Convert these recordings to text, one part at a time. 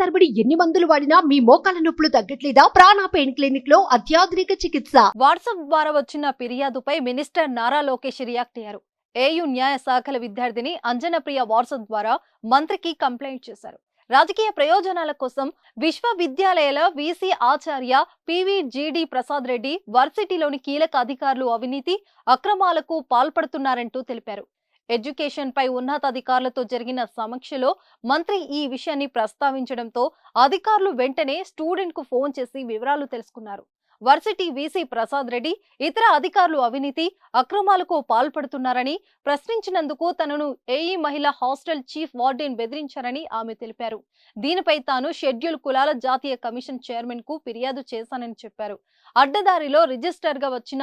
తరబడి ఎన్ని మందులు వాడినా మీ మోకాల నొప్పులు తగ్గట్లేదా? ప్రాణ పెయిన్ క్లినిక్లో అత్యాధునిక చికిత్స. వాట్సాప్ ద్వారా వచ్చిన ఫిర్యాదుపై మినిస్టర్ నారా లోకేష్ రియాక్ట్ అయ్యారు. ఏయూ న్యాయ శాఖల విద్యార్థిని అంజనప్రియ వాట్సాప్ ద్వారా మంత్రికి కంప్లైంట్ చేశారు. రాజకీయ ప్రయోజనాల కోసం విశ్వవిద్యాలయాల వీసీ ఆచార్య పివి జిడి ప్రసాద్ రెడ్డి వర్సిటీలోని కీలక అధికారులు అవినీతి అక్రమాలకు పాల్పడుతున్నారంటూ తెలిపారు. ఎడ్యుకేషన్ పై ఉన్నతాధికారులతో జరిగిన సమీక్షలో మంత్రి ఈ విషయాన్ని ప్రస్తావించడంతో అధికారులు వెంటనే స్టూడెంట్కు ఫోన్ చేసి వివరాలు తెలుసుకున్నారు. వర్సిటీ వీసీ ప్రసాద్ రెడ్డి ఇతర అధికారులు అవినీతి అక్రమాలకు పాల్పడుతున్నారని ప్రశ్నించినందుకు తనను ఏఈ మహిళా హాస్టల్ చీఫ్ వార్డెన్ బెదిరించారని ఆమె తెలిపారు. దీనిపై తాను షెడ్యూల్ కులాల జాతీయ కమిషన్ చైర్మన్కు ఫిర్యాదు చేశానని చెప్పారు. అడ్డదారిలో రిజిస్టర్గా వచ్చిన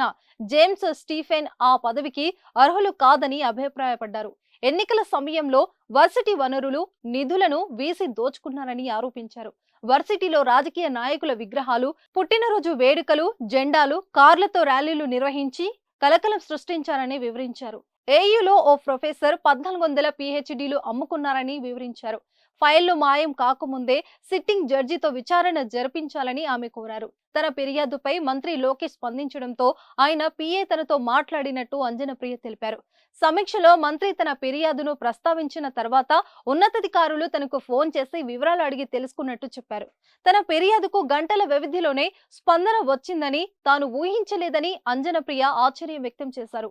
జేమ్స్ స్టీఫెన్ ఆ పదవికి అర్హులు కాదని అభిప్రాయపడ్డారు. ఎన్నికల సమయంలో వర్సిటీ వనరులు నిధులను వీసి దోచుకున్నారని ఆరోపించారు. వర్సిటీలో రాజకీయ నాయకుల విగ్రహాలు పుట్టినరోజు వేడుకలు జెండాలు కార్లతో ర్యాలీలు నిర్వహించి కలకలం సృష్టించారని వివరించారు. ఏయులో ఓ ప్రొఫెసర్ పద్నాలుగు వందల పిహెచ్డీలు అమ్ముకున్నారని వివరించారు. ఫైళ్ళు మాయం కాకముందే సిట్టింగ్ జడ్జితో విచారణ జరిపించాలని ఆమె కోరారు. తన ఫిర్యాదుపై మంత్రి లోకేష్ స్పందించడంతో ఆయన పిఏ తనతో మాట్లాడినట్టు అంజనప్రియ తెలిపారు. సమీక్షలో మంత్రి తన ఫిర్యాదును ప్రస్తావించిన తర్వాత ఉన్నతాధికారులు తనకు ఫోన్ చేసి వివరాలు అడిగి తెలుసుకున్నట్టు చెప్పారు. తన ఫిర్యాదుకు గంటల వ్యవధిలోనే స్పందన వచ్చిందని తాను ఊహించలేదని అంజనప్రియ ఆశ్చర్యం వ్యక్తం చేశారు.